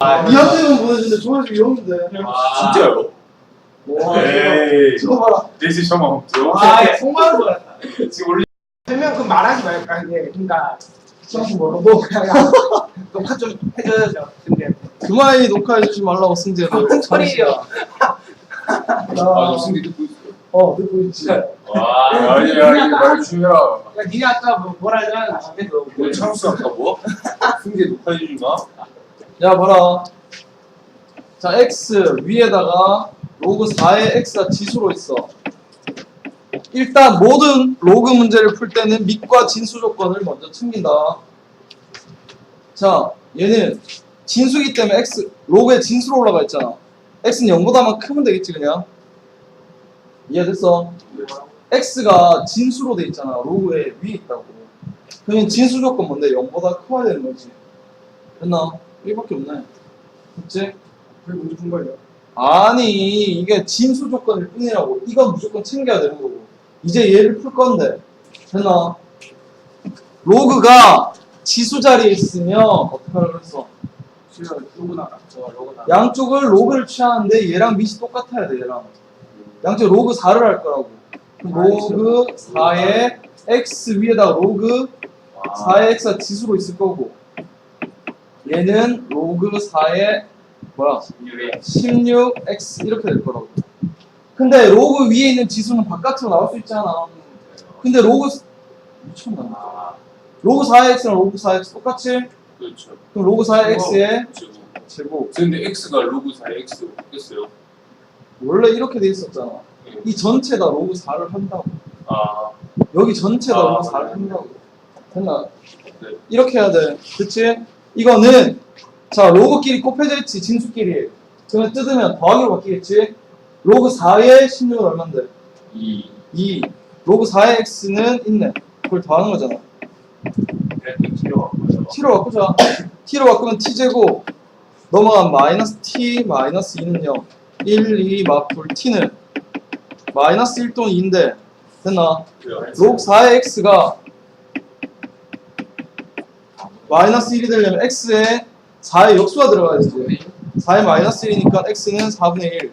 니한테는 보내준데 조회수 0인데. 아, 진짜요? 와, 에이. 저거 봐라. 대신 저만 없죠. 아, 속마는 거야. 지금 원래 설명 그 말하지 말까 이게 그러니까 뭐라고? 그냥 녹화 좀 해줘야죠. 근데 그만이 녹화해주지 말라고 소리예요? 아, 나, 승리 듣고 있어요. 어, 듣고 있지. 와, 아니, 아니, 말 중요해라. 야, 니가 아까 뭐, 뭐라 하잖아. 뭐 창수 아까 뭐? 승리 녹화해주마. 야, 봐라. 자, x 위에다가 로그 4의 x가 지수로 있어. 일단 모든 로그 문제를 풀 때는 밑과 진수 조건을 먼저 챙긴다. 자, 얘는 진수기 때문에 x 로그에 진수로 올라가 있잖아. x는 0보다만 크면 되겠지 그냥. 이해됐어? x가 진수로 돼 있잖아. 로그에 위에 있다고. 그러면 진수 조건 뭔데? 0보다 커야 되는 거지. 됐나? 1밖에 없네. 그치? 왜 문제 푼 거예요? 아니, 이게 진수 조건일 뿐이라고. 이건 무조건 챙겨야 되는 거고. 이제 얘를 풀 건데. 됐나? 로그가 지수 자리에 있으면 어떻게 하라 그랬어? 지금 로그나 저 로그나. 양쪽을 로그를 취하는데 얘랑 밑이 똑같아야 돼, 얘랑. 양쪽 로그 4를 할 거라고. 그럼 로그 4에 x 위에다가 로그 4의 x가 지수로 있을 거고. 얘는 로그 4에 뭐야? 16x 이렇게 될 거라고. 근데 로그 위에 있는 지수는 바깥으로 나올 수 있잖아. 근데 로그 미쳤나? 로그 4의 x랑 로그 4의 x 똑같이? 그렇죠. 그럼 로그 4의 x의 제곱. 제곱. 근데 x가 로그 4의 x로 바뀌었어요. 원래 이렇게 돼 있었잖아. 네. 이 전체 다 로그 4를 한다고. 아, 여기 전체 다 아, 로그 4를 한다고. 됐나? 네. 이렇게 해야 돼. 그치? 이거는 자 로그끼리 곱해져 있지 진수끼리. 그러면 뜯으면 더하기로 바뀌겠지? 로그 4의 16은 얼만데? 2. 2. 로그 4의 x는 있네. 그걸 더하는 거잖아. 이렇게 튀어왔고요. t로 바꾸자. t로 바꾸면 t제곱 넘어간 마이너스 t 마이너스 2는 0. 1, 2, 마풀 t는 마이너스 1 또는 2인데 됐나? 로그 4의 x가 마이너스 1이 되려면 x에 4의 역수가 들어가야지. 4의 마이너스 1이니까 x는 4분의 1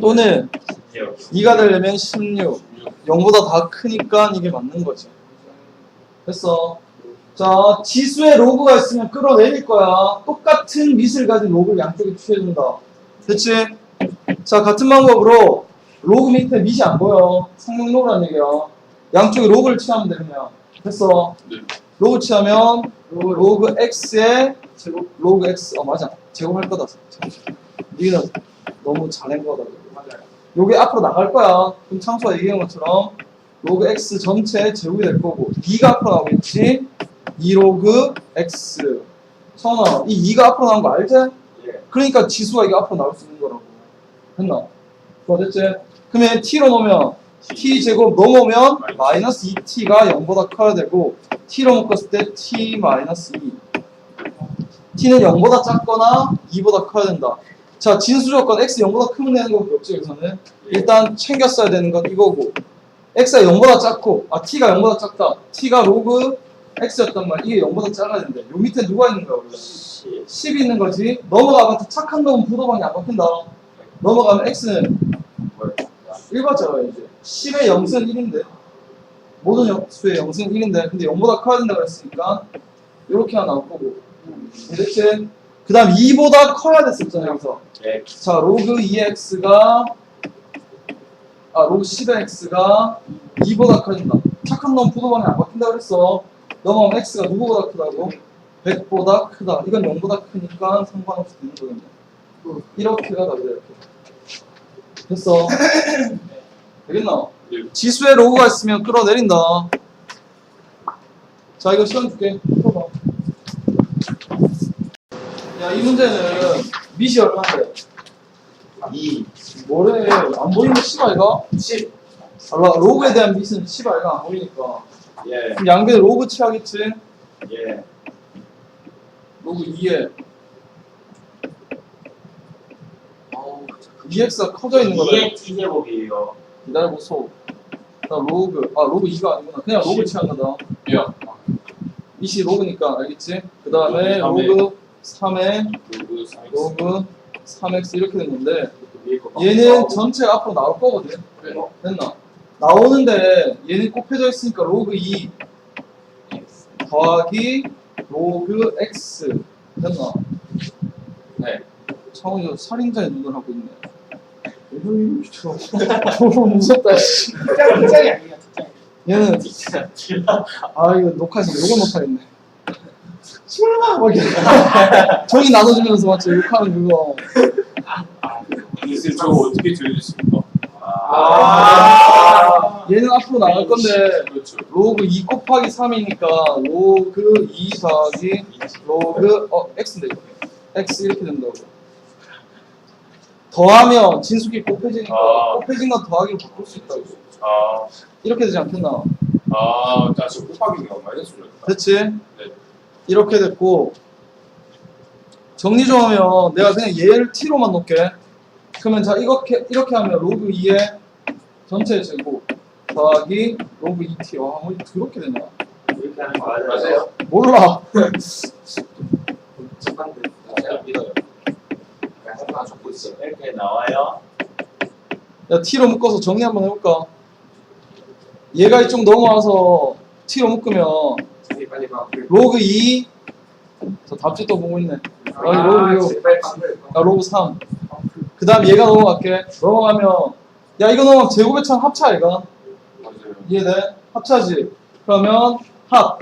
또는 2가 되려면 16 0보다 다 크니까 이게 맞는 거지. 됐어. 자, 지수에 로그가 있으면 끌어내릴 거야. 똑같은 밑을 가진 로그를 양쪽에 취해준다. 됐지? 자, 같은 방법으로 로그 밑에 밑이 안 보여. 상명로그란 얘기야. 양쪽에 로그를 취하면 되냐. 됐어. 네. 로그 취하면 로그 x에 제곱 로그 x 어 맞아 제곱할 거다 니는 너무 잘한 거다 맞아요. 요게 앞으로 나갈 거야 그럼 창수가 얘기한 것처럼 로그 x 전체 제곱이 될 거고 2가 앞으로 나오겠지 2 로그 x 성아 이 2가 앞으로 나온 거 알지? 예. 그러니까 지수가 이게 앞으로 나올 수 있는 거라고 됐나? 좋아 됐지? 그러면 t로 놓으면 t 제곱 넘어오면 마이너스 2t가 0보다 커야 되고 t로 묶었을 때 t 마이너스 2 t는 0보다 작거나 2보다 커야 된다. 자 진수 조건 x 0보다 크면 되는 거밖에 없지 여기서는? 일단 챙겼어야 되는 건 이거고. x가 0보다 작고 아 t가 0보다 작다. t가 로그 x였단 말 이게 0보다 작아야 된대 요 밑에 누가 있는 거야 원래? 10이 있는 거지. 넘어가면 착한 놈은 부도방이 안 바뀐다. 넘어가면 x는 1받잖아 이제. 10의 0승 1인데 모든 영- 수의 0승 1인데 근데 0보다 커야 된다고 했으니까 이렇게 하나 나올 거고. 이렇게 그 다음 2보다 커야 됐었잖아 여기서. 네. 자 로그 2x가 아 로그 10의 x가 2보다 커진다. 착한 놈 부도방이 안 바뀐다고 그랬어. 넘어가면 x가 누구보다 크다고? 100보다 크다. 이건 0보다 크니까 상관없이 되는 거겠네. 이렇게가 답이다 이렇게. 됐어. 되겠나? 네. 지수에 로그가 있으면 끌어내린다 자 이거 시간 줄게 풀어봐 야 이 문제는 밑이 얼마인데? 2 뭐래 안 보이는 거10 아이가? 10 알라 로그에 대한 밑은 10 아이가 안 보이니까 예. 그럼 양변에 로그 취하겠지? 예. 로그 2에 아우 2x가 커져 있는 거다 2의 t제곱이에요. 기다려보소 나 로그 아 로그 2가 아니구나 그냥 로그 취한 거다 야, 이시 로그니까 알겠지? 그 다음에 로그 3의 로그 4x 로그 3x 이렇게 됐는데 얘는 전체가 앞으로 나올 거거든. 네. 됐나? 나오는데 얘는 곱해져 있으니까 로그 2 더하기 로그 x 됐나? 네. 창훈이 저 살인자의 눈을 하고 있네. 이런 미쳐. 너무 무섭다. 씨. 특장 특장이 아니야 특장 얘는 아 이거 녹화해서 요거 녹화했네. 실마 막 이렇게 정이 나눠주면서 맞죠 욕하는 그거. 선생님 저거 어떻게 들려주십니까? 아 얘는 앞으로 나갈 건데 그렇죠 로그 2 곱하기 3이니까 로그 2 더하기 로그 어 x인데 이거 x 이렇게 된다고. 더하면 진수기 곱해지니까 아. 곱해진 건 더하기로 바꿀 수 있다고. 아, 이렇게 되지 않겠나? 아, 자, 저 곱하기가 마이너스로 했다. 됐지? 네. 이렇게 됐고 정리 좀 하면 내가 그냥 얘를 t로만 놓게 그러면 자 이렇게 이렇게 하면 로그 2의 전체 제곱 더하기 로그 2t 와 뭐 그렇게 되냐 이렇게 하는 거 맞아요 맞아요. 몰라 첫 번째 제가 믿어요. 다 적고 있어 이렇게 나와요. 야 t로 묶어서 정리 한번 해볼까? 얘가 이쪽 넘어와서 t로 묶으면 로그 2저 답지 또 보고 있네. 아, 로그 이거. 빨리 방금 야 로그 3 그 다음 얘가 넘어갈게. 넘어가면 야 이거 넘어가면 제곱의 참 합차 얘가. 이해돼? 합차지. 그러면 합.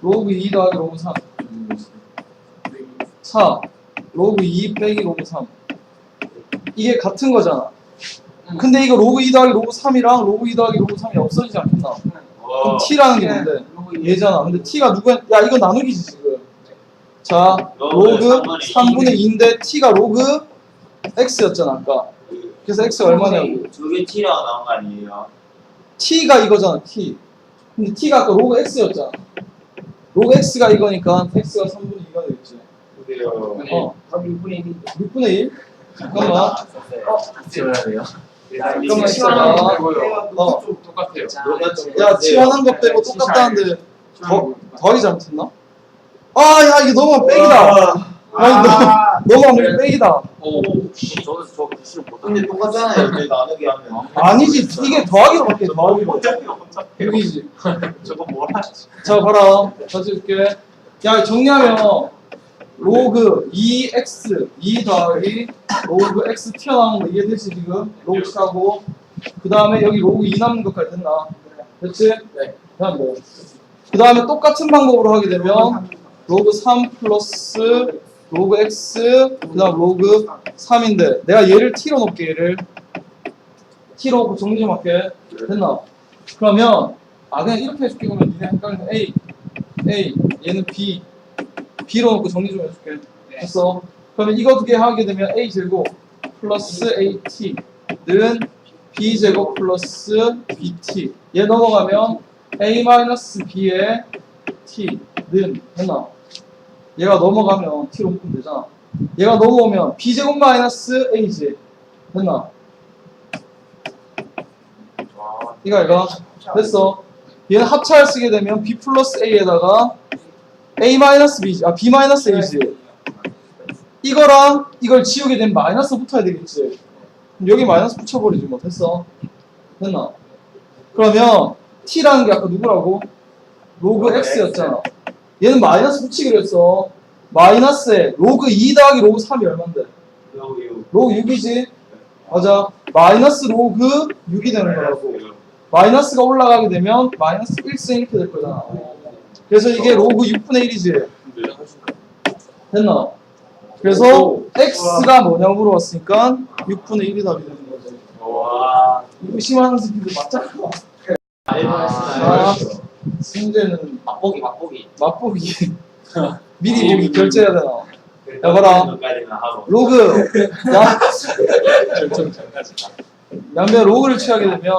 로그 2 더하기 로그 3 4 로그 2 빼기 로그 3 이게 같은 거잖아. 근데 이거 로그 2 더하기 로그 3이랑 로그 2 더하기 로그 3이 없어지지 않겠나? 그럼 와, t라는 게 뭔데? 얘잖아. 근데 t가 누구야? 야 이거 나누기지 지금. 자 로그 로그 3분의 3분의 2인데 t가 로그 x였잖아 아까. 그래서 x가 얼마냐고. 두개 T라고 나온 거 아니에요? t가 이거잖아 t 근데 t가 아까 로그 x였잖아 로그 x가 이거니까 x가 3분의 2가 되겠지. 어. 답 6분의 1인데 6분의 1? 잠깐만 지워야 돼요? 잠깐만 있어봐. 어. 똑같아요. 야 치환한 거 빼고 똑같다는데 더, 더하기 잘못했나? 아 야 이게 너무 빼기다. 아니 너 너무 이게 빼기다. 오, 저도 저 글씨를 못 근데 똑같잖아요. 이제 나누기 하면. 아니지 이게 더하기로 바뀌어 더하기로. 어차피 어차피 6이지. 저거 뭐라 자 봐라. 줄게. 야 정리하면 로그 2x 2 더하기 로그 x 튀어나온 거 이해되지 지금? 로그 치하고. 그 다음에 여기 로그 2 남는 것까지 됐나? 됐지? 네. 그다음 뭐 그 다음에 똑같은 방법으로 하게 되면 로그 3 플러스 로그 x 그 다음 로그 3인데 내가 얘를 t로 놓을게 얘를. T로 정리 좀 할게. 됐나? 그러면 아 그냥 이렇게 해줄게. 그러면 니네 헷갈리면 A A 얘는 B B로 놓고 정리 좀 해줄게. 됐어? 그러면 이거 두 개 하게 되면 A 제곱 플러스 AT는 B 제곱 플러스 BT 얘 넘어가면 A 마이너스 B의 T는 됐나 얘가 넘어가면 T로 묶으면 되잖아. 얘가 넘어오면 B 제곱 마이너스 AJ 됐나 이거 이거 됐어. 얘는 합차를 쓰게 되면 b 플러스 a에다가 a 마이너스 아 b 마이너스 a지. 이거랑 이걸 지우게 되면 마이너스 붙어야 되겠지. 그럼 여기 마이너스 붙여버리지 뭐 됐어. 됐나? 그러면 t라는 게 아까 누구라고? 로그 x였잖아. 얘는 마이너스 붙이기로 했어. 마이너스에 로그 2 더하기 로그 3이 얼만데? 여기 로그 6이지? 맞아. 마이너스 로그 6이 되는 거라고. 마이너스가 올라가게 되면 마이너스 1승 이렇게 될 거잖아. 그래서 이게 로그 6분의 1이지. 근데 됐나? 그래서 x가 뭐냐고 물어봤으니까 6분의 1이 답이 되는 거지. 와 의심하는 새끼들 맞잖아. 아, 승재는 맛보기 맛보기 맛보기. 미리 보기 결제해야 되나? 야, 봐라. 로그. 야. 양변 로그를 취하게 되면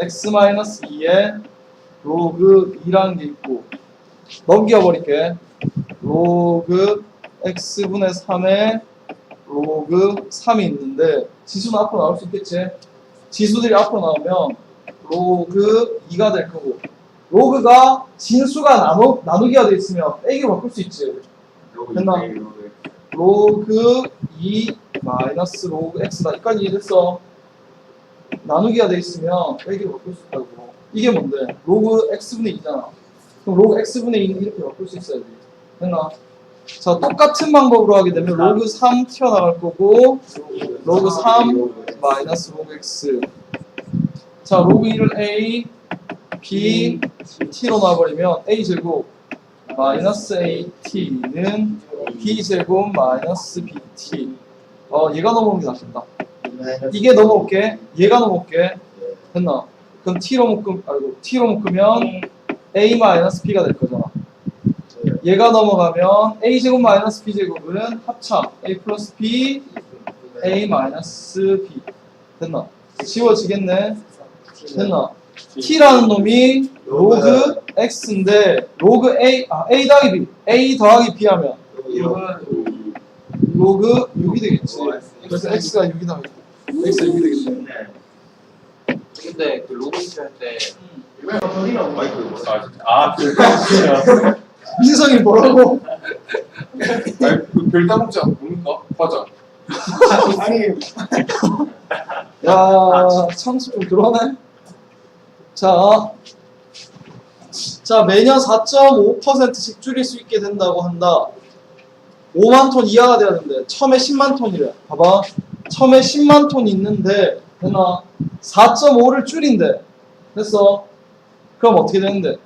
x-2에 로그 2라는 게 있고 넘겨버릴게 로그 x분의 3에 로그 3이 있는데 지수는 앞으로 나올 수 있겠지 지수들이 앞으로 나오면 로그 2가 될 거고 로그가 진수가 나누, 나누기가 돼 있으면 빼기로 바꿀 수 있지 됐나? 로그 2 마이너스 로그 x다. 여기까지 이해됐어? 나누기가 돼 있으면 빼기로 바꿀 수 있다고. 이게 뭔데? 로그 x분의 2잖아. 그럼 로그 x분의 2는 이렇게 바꿀 수 있어야지. 됐나? 자, 똑같은 방법으로 하게 되면 로그 3 튀어나갈 거고 로그 3 마이너스 로그 x 자, 로그 1을 a, b, t로 놔버리면 a 제곱 마이너스 at는 b 제곱 마이너스 bt 어, 얘가 넘어오는 게 낫겠다. 이게 넘어올게. 얘가 넘어올게. 됐나? 그럼 t로 묶음, 아이고, t로 묶으면 a 마이너스 b가 될 거잖아. 얘가 넘어가면 a 제곱 마이너스 b 제곱은 합참 a 플러스 b a 마이너스 b 됐나? 지워지겠네. 됐나? t라는 놈이 로그 x인데 로그 a 아 a 더하기 b a 더하기 b 하면 로그 6이 되겠지. 그래서 x가 6이 나오겠다. x가 6이 되겠네. 근데 그 로그 할때 아, 그 민성이 뭐라고? 별 따 먹자. 뭡니까? 맞아. 아니 야, 창수 좀 들어오네. 자, 자 매년 4.5%씩 줄일 수 있게 된다고 한다. 5만 톤 이하가 돼야 되는데 처음에 10만 톤이래. 봐봐, 처음에 10만 톤 있는데 되나? 4.5를 줄인대. 됐어? 그럼 어떻게 되는데?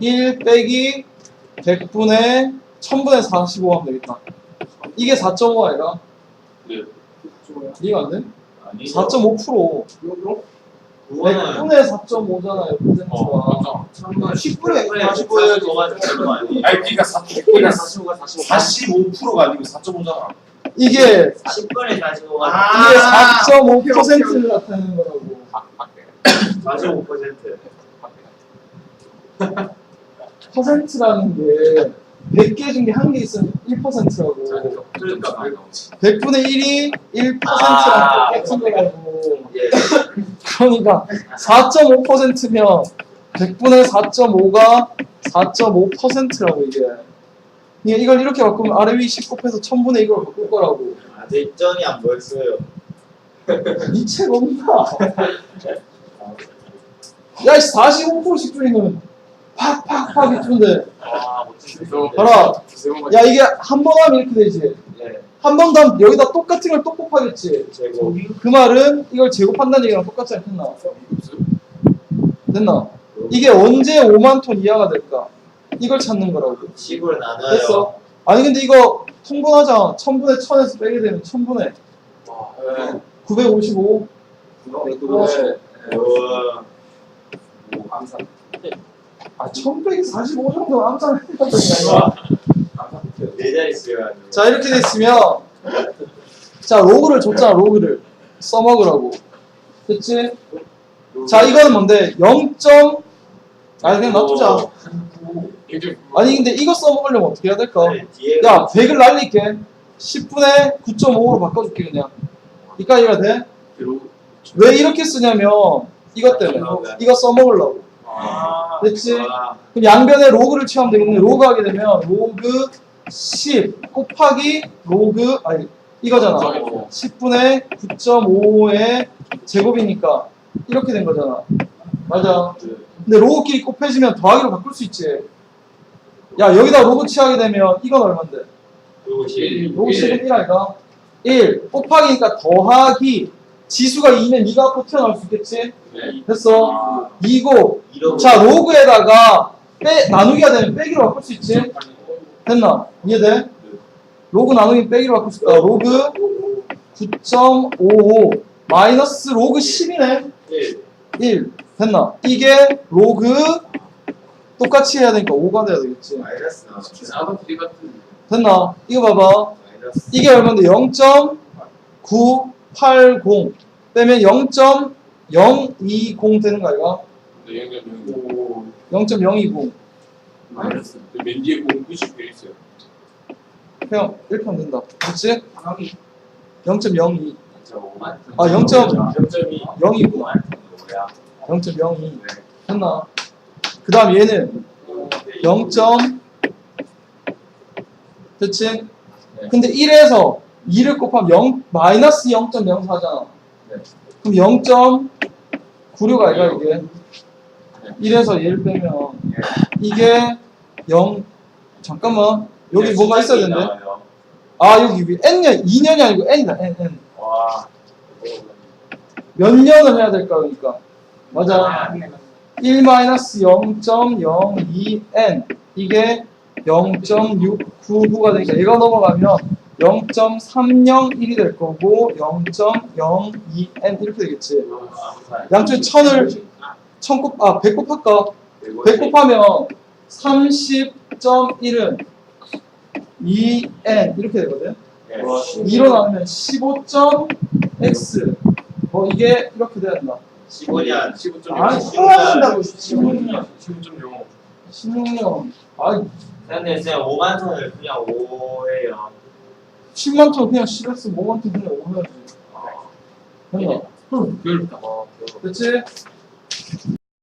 1 빼기 100분의 1000분의 45 하면 되겠다. 이게 4.5 아이가? 네. 이해가 안 돼? 아니 4.5% 그거는 100분의 4.5잖아요 어, 퍼센트가 맞아. 10분의 45에 더가 되는 거 아니에요? 아니, 그니까 4, 그냥 45가 45 45%가 아니고 4.5잖아. 이게 10분의 45가 이게 4.5%를 나타내는 거라고. 밖에 45% 퍼센트라는 게 100개 중에 한 개 있으면 1%라고. 그러니까 100분의 1이 1%라는 아. 똑같은 거라고. 예. 그러니까 4.5%면 100분의 4.5가 4.5%라고 이게 이걸 이렇게 바꾸면 아래 위 10 곱해서 1000분의 1을 바꿀 거라고 아직 전이 안 보였어요 이책 없나? 야, 45%씩 줄이면 팍팍팍 이쁜데. 아 멋지네 봐라. 야, 이게 한 번 하면 이렇게 되지. 예한번 더 여기다 똑같은 걸 또 곱하겠지. 제곱 그 말은 이걸 제곱한다는 얘기랑 똑같지 않겠나? 됐나? 이게 언제 5만 톤 이하가 될까? 이걸 찾는 거라고. 10을 나눠요 됐어? 아니, 근데 이거 통분하자. 1000분의 1000에서 빼게 되면 1000분의 955. 우와 아, 1145 정도 암산을 했다는 게 아니라. 네 자리 쓰여야 자 이렇게 됐으면 자 로그를 줬잖아 로그를 써먹으라고 됐지? 자 이거는 뭔데 0. 아 그냥 놔두자 아니 근데 이거 써먹으려면 어떻게 해야 될까? 야 100을 날릴게 10분의 9.5로 바꿔줄게 그냥 이까지가 돼? 왜 이렇게 쓰냐면 이것 때문에 이거 써먹으려고 아 됐지? 아, 그럼 양변에 로그를 취하면 되겠네. 로그 하게 되면 로그 10 곱하기 로그 아니 이거잖아. 10분의 9.5의 제곱이니까 이렇게 된 거잖아. 맞아. 근데 로그끼리 곱해지면 더하기로 바꿀 수 있지. 야 여기다 로그 취하게 되면 이건 얼만데? 로그 10은 1 아이가? 1 곱하기니까 더하기 지수가 2면 2가 앞으로 튀어나올 수 있겠지? 됐어. 2고 이러고 자 로그에다가 빼 나누기가 되면 빼기로 바꿀 수 있지? 됐나? 이해돼? 로그 나누기 빼기로 바꿀 수 있다. 로그 9.55 마이너스 로그 10이네. 1 1 됐나? 이게 로그 똑같이 해야 되니까 5가 돼야 되겠지. 마이너스 됐나? 이거 봐봐. 마이너스 이게 얼마인데 0.980 빼면 0.020 되는 거 아이가? 0.020맨 뒤에 공 90개 있어요. 이렇게 하면 된다. 그렇지? 0.02 아, 아 0. 0.2 0이고 뭐야 0.02 됐나? 그 다음 얘는 0. 됐지? 네. 근데 1에서 2를 곱하면 0, 마이너스 0.04잖아. 네. 그럼 0.96 아이가 이게? 1에서 1 빼면 이게 0 잠깐만 여기 뭐가 있어야 되는데? 아 여기 위 n년 2년이 아니고 n이다 n n 와. 몇 년을 해야 될까 그러니까 맞아 1-0.02n 이게 0.699가 되니까 얘가 넘어가면 0.301이 될 거고 0.02n 이렇게 되겠지. 양쪽에 천을 천 곱, 아, 100 곱할까? 100 곱하면 30.1은 2n 이렇게 되거든. 2로 나누면 15.x 뭐 이게 이렇게 돼야 된다 15년. 15.0. 아니 소화한다고 15.0. 15.0. 16년 아 근데 쌤 5만 톤을 그냥 5예요. 10만 톤 그냥 10x 5만 톤 그냥 5해야지 됐나? 괴롭다. 됐지?